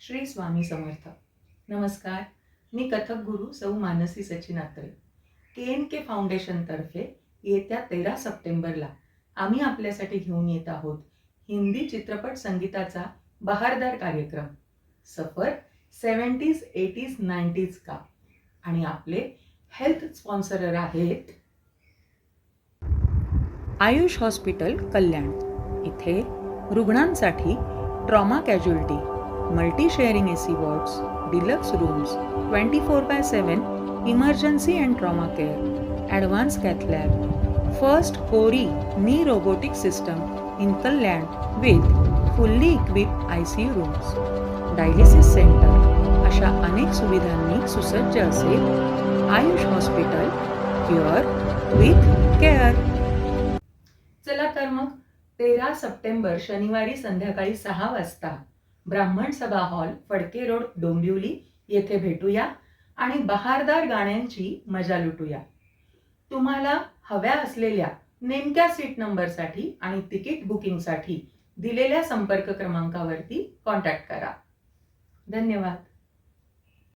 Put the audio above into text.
श्री स्वामी समर्थ. नमस्कार. मी कथक गुरु सौ Mansi Sachin Atre K N K फाउंडेशनतर्फे येत्या तेरा सप्टेंबरला आम्ही आपल्यासाठी घेऊन येत आहोत हिंदी चित्रपट संगीताचा बहारदार कार्यक्रम. सफर सेवन्टीज एटीज नाईन्टीज का? आणि आपले हेल्थ स्पॉन्सरर आहेत आयुष हॉस्पिटल कल्याण. इथे रुग्णांसाठी trauma casualty. Multi sharing A C wards deluxe rooms twenty four by seven emergency and trauma care advance cath lab first CORI knee robotic system in Kalyan with fully equip I C U rooms dialysis centre अशा अनेक सुविधांनी सुसज्ज असेल Ayush hospital cure with care चला तर मग तेरा September शनिवारी संध्याकाळी सहा वाजता ब्राह्मण सभा हॉल फडके रोड डोंबिवली येथे भेटूया आणि बहारदार गाण्यांची मजा लुटूया. तुम्हाला हव्या असलेल्या नेमक्या सीट नंबरसाठी आणि तिकीट बुकिंगसाठी दिलेल्या संपर्क क्रमांकावरती कॉन्टॅक्ट करा. धन्यवाद.